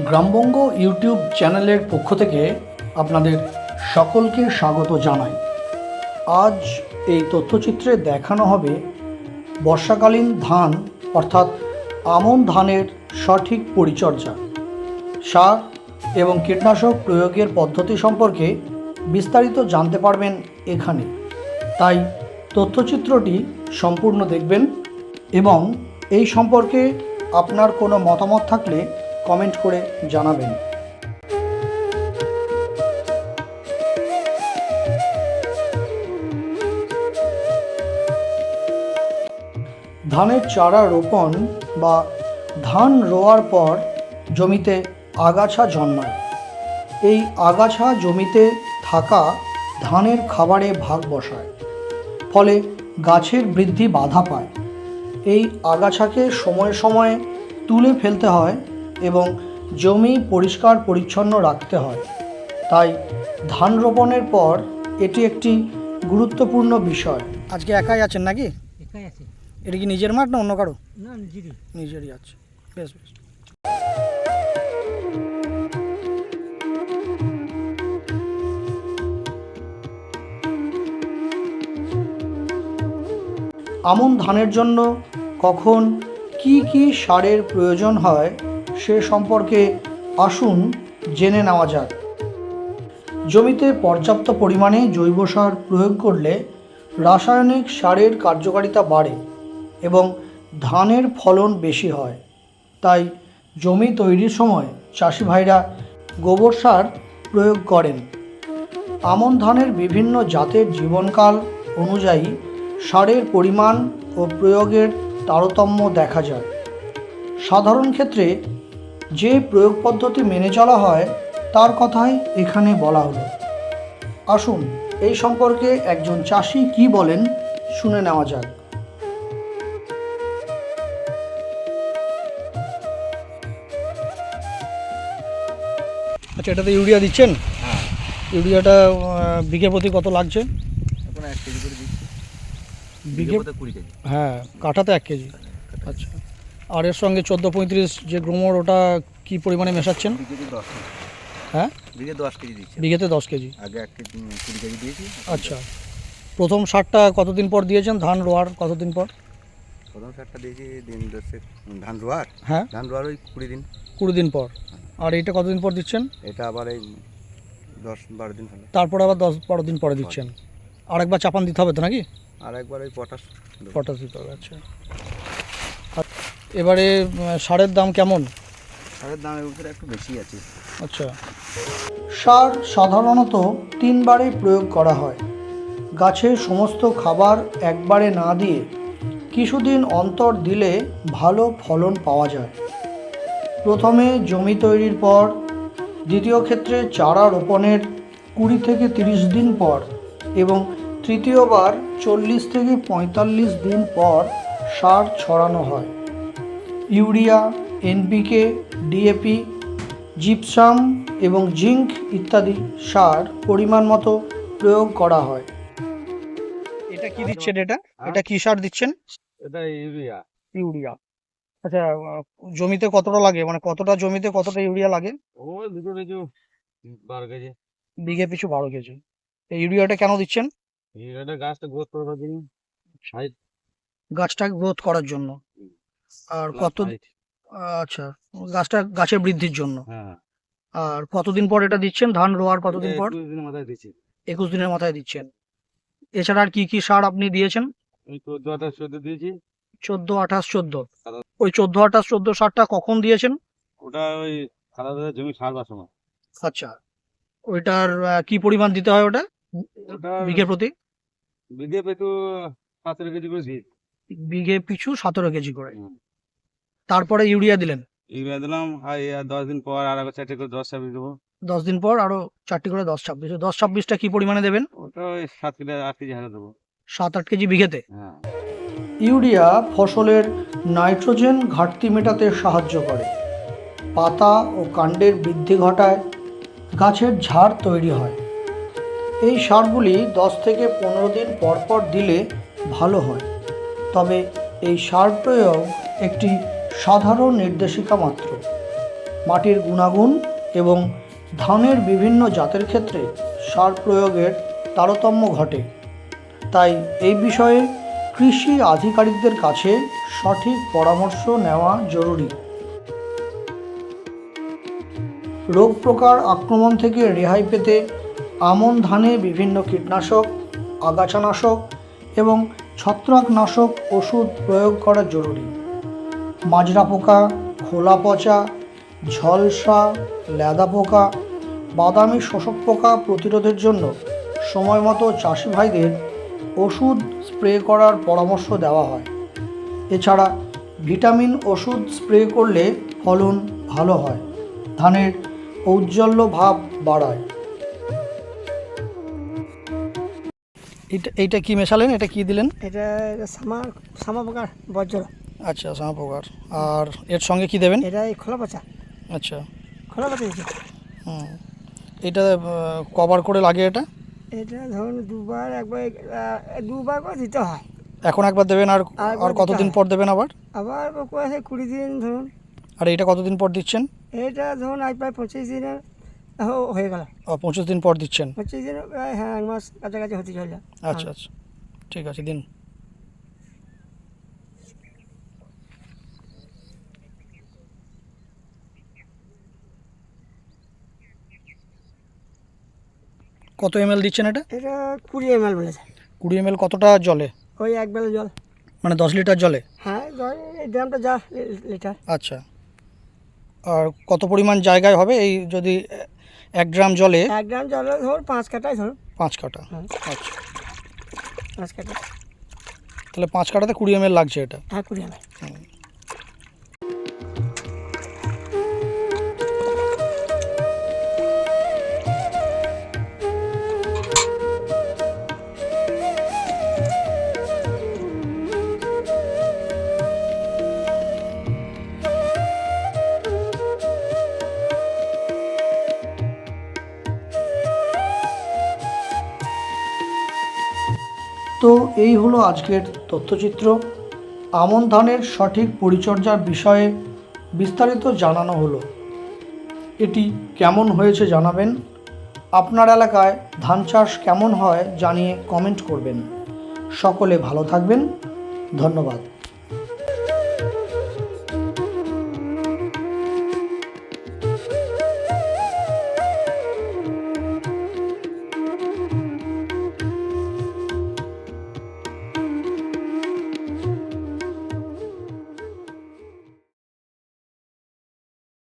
গ্রামবঙ্গ YouTube চ্যানেলের পক্ষ থেকে আপনাদের সকলকে স্বাগত জানাই। আজ এই তথ্যচিত্রে দেখানো হবে বর্ষাকালীন ধান, অর্থাৎ আমন ধানের সঠিক পরিচর্যা, সার এবং কীটনাশক প্রয়োগের পদ্ধতি সম্পর্কে বিস্তারিত জানতে পারবেন এখানে। তাই তথ্যচিত্রটি সম্পূর্ণ দেখবেন এবং এই সম্পর্কে আপনার কোনো মতামত থাকলে কমেন্ট করে জানাবেন। ধানের চারা রোপণ বা ধান রোয়ার পর জমিতে আগাছা জন্মায়। এই আগাছা জমিতে থাকা ধানের খাবারে ভাগ বসায়, ফলে গাছের বৃদ্ধি বাধা পায়। এই আগাছাকে সময়ে সময়ে তুলে ফেলতে হয় এবং জমি পরিষ্কার পরিচ্ছন্ন রাখতে হয়। তাই ধান রোপণের পর এটি একটি গুরুত্বপূর্ণ বিষয়। আজকে একাই আছেন নাকি? একাই আছে। এটা কি নিজের মাঠ না অন্য কারও? না নিজেরই। নিজেরই আছে বেশ বেশ। আমন ধানের জন্য কখন কি কি সারের প্রয়োজন হয় সে সম্পর্কে আসুন জেনে নেওয়া যাক। জমিতে পর্যাপ্ত পরিমাণে জৈব সার প্রয়োগ করলে রাসায়নিক সারের কার্যকারিতা বাড়ে এবং ধানের ফলন বেশি হয়। তাই জমি তৈরির সময় চাষি ভাইরা গোবর সার প্রয়োগ করেন। আমন ধানের বিভিন্ন জাতের জীবনকাল অনুযায়ী সারের পরিমাণ ও প্রয়োগের তারতম্য দেখা যায়। সাধারণ ক্ষেত্রে যে প্রয়োগ পদ্ধতি মেনে চলা হয় তার কথাই এখানে বলা হলো। আসুন এই সম্পর্কে একজন চাষি কি বলেন শুনে নেওয়া যাক। আচ্ছা এটাতে ইউরিয়া দিচ্ছেন? হ্যাঁ। ইউরিয়াটা বিঘে প্রতি কত লাগছে? এখন এক কেজি করে দিচ্ছি। বিঘে বিঘে কুড়ি কেজি। হ্যাঁ কাঠাতে এক কেজি। আচ্ছা। আর এর সঙ্গে চোদ্দ পঁয়ত্রিশ যে গ্রোমর ওটা কি পরিমাণে মেশাচ্ছেন? হ্যাঁ? বিঘে দশ কেজি দিচ্ছি। বিঘেতে দশ কেজি। আগে এক কেজি কুড়ি কেজি দিয়েছি। আচ্ছা। প্রথম সারটা কতদিন পর দিয়েছেন? ধান রোয়ার কতদিন পর? প্রথম সারটা দিয়েছি দিন দশেক ধান রোয়ার? হ্যাঁ। ধান রোয়ার ওই কুড়ি দিন। কুড়ি দিন পর। আর এইটা কতদিন পর দিচ্ছেন? এটা আবার এই দশ বারো দিন হলো। তারপর আবার দশ বারো দিন পরে দিচ্ছেন। আরেকবার চাপান দিতে হবে তো নাকি? আর একবার ওই পটাশ পটাশ দিতে হবে আচ্ছা। আর এবারে সারের দাম কেমন? সারের দাম উপরে একটু বেশি আছে। আচ্ছা। সার সাধারণত তিনবারে প্রয়োগ করা হয়। গাছের সমস্ত খাবার একবারে না দিয়ে কিছুদিন অন্তর দিলে ভালো ফলন পাওয়া যায়। প্রথমে জমি তৈরির পর দ্বিতীয় ক্ষেত্রে চারা রোপণের কুড়ি থেকে তিরিশ দিন পর এবং তৃতীয়বার চল্লিশ থেকে পঁয়তাল্লিশ দিন পর সার ছড়ানো হয়। ইউরিয়া এনপিকে ডিএপি জিপসাম এবং জিঙ্ক ইত্যাদি সার পরিমাণ মতো প্রয়োগ করা হয়। এটা কি দিচ্ছেন এটা? এটা কি সার দিচ্ছেন? এটা ইউরিয়া। ইউরিয়া। আচ্ছা জমিতে কতটা লাগে? মানে কতটা জমিতে কতটা ইউরিয়া লাগে? ও দুটো কিছু বারো কেজি। বিঘে পিছু বারো কেজি। এই ইউরিয়াটা কেন দিচ্ছেন? ইউরিয়াটা গাছটা গ্রোথ করার জন্য। গাছটা গ্রোথ করার জন্য। আর কত আচ্ছা গাছটা গাছের বৃদ্ধির জন্য। হ্যাঁ। আর কতদিন পর এটা দিচ্ছেন? ধান রোয়ার কতদিন পর? মাথায় দিচ্ছি। একুশ দিনের মাথায় দিচ্ছেন। এছাড়া আর কি কি সার আপনি দিয়েছেন? ওই চোদ্দ আঠাশ চোদ্দ দিয়েছি। চোদ্দ আঠাশ চোদ্দ। ওই চোদ্দ আঠাশ চোদ্দ সারটা কখন দিয়েছেন? ওটা ওই সাদা জমি সময় আচ্ছা ওইটার কি পরিমাণ দিতে হয় ওটা? বিঘে প্রতি? বিঘে পেতু সতেরো কেজি করে দিয়েছি বিঘে পিছু সতেরো কেজি করে। তারপরে ইউরিয়া দিলেন। ইউরিয়া দিলাম আর দশ দিন পর আর চারটে করে দশ ছাব্বিশ দেবো। দশ দিন পর আরও চারটি করে দশ ছাব্বিশ। দশ ছাব্বিশটা কি পরিমাণে দেবেন? ওটা সাত কেজি আট কেজি হারে দেবো। সাত আট কেজি বিঘেতে। হ্যাঁ। ইউরিয়া ফসলের নাইট্রোজেন ঘাটতি মেটাতে সাহায্য করে। পাতা ও কাণ্ডের বৃদ্ধি ঘটায় গাছের ঝাড় তৈরি হয়। এই সারগুলি দশ থেকে পনেরো দিন পর পর দিলে ভালো হয়। তবে এই সার প্রয়োগ একটি সাধারণ নির্দেশিকা মাত্র। মাটির গুণাগুণ এবং ধানের বিভিন্ন জাতের ক্ষেত্রে সার প্রয়োগের তারতম্য ঘটে। তাই এই বিষয়ে কৃষি আধিকারিকদের কাছে সঠিক পরামর্শ নেওয়া জরুরি। রোগ প্রকার আক্রমণ থেকে রেহাই পেতে আমন ধানে বিভিন্ন কীটনাশক, আগাছানাশক এবং ছত্রাকনাশক ওষুধ প্রয়োগ করা জরুরি। মাজরা পোকা, খোলা পচা, ঝলসা ল্যাদা পোকা, বাদামি শোষক পোকা প্রতিরোধের জন্য সময় মতো চাষি ভাইদের ওষুধ স্প্রে করার পরামর্শ দেওয়া হয়। এছাড়া ভিটামিন ওষুধ স্প্রে করলে ফলন ভালো হয়, ধানের ঔজ্জ্বল্য ভাব বাড়ায়। এটা এইটা কি মেশালেন? এটা কি দিলেন? এটা সামা সামা পোকার বজ্র। আচ্ছা সামা পোকার আর এর সঙ্গে কি দেবেন? এটা এই খোলা পচা। আচ্ছা। খোলা পচা হুম। এটা কভার করে লাগে এটা? এটা ধরুন দুবার একবার দুবার করে দিতে হয়। এখন একবার দেবেন আর আর কতদিন পর দেবেন আবার? আবার কুড়ি দিন ধরুন। আর এটা কতদিন পর দিচ্ছেন? এটা ধরুন আজ প্রায় পঁচিশ দিনের হয়ে গেল। ও, পঁচিশ দিন পর দিচ্ছেন? পঁচিশ দিন হ্যাঁ এক মাস কাছাকাছি হতে চলল আচ্ছা আচ্ছা। ঠিক আছে দিন। কত এম দিচ্ছেন এটা? এটা কুড়ি এম এল বলেছে। কুড়ি এম কতটা জলে? ওই এক বেলা জল। মানে দশ লিটার জলে? হ্যাঁ এই ড্রামটা যা লিটার। আচ্ছা। আর কত পরিমাণ জায়গায় হবে এই যদি এক গ্রাম জলে? এক গ্রাম জলে ধর পাঁচ কাটাই ধর। পাঁচ কাটা? হ্যাঁ। আচ্ছা। পাঁচ কাটা। তাহলে পাঁচ কাটাতে কুড়ি এম লাগছে এটা? হ্যাঁ কুড়ি এম তো এই হলো আজকের তথ্যচিত্র। আমন ধানের সঠিক পরিচর্যার বিষয়ে বিস্তারিত জানানো হলো। এটি কেমন হয়েছে জানাবেন। আপনার এলাকায় ধান চাষ কেমন হয় জানিয়ে কমেন্ট করবেন। সকলে ভালো থাকবেন। ধন্যবাদ।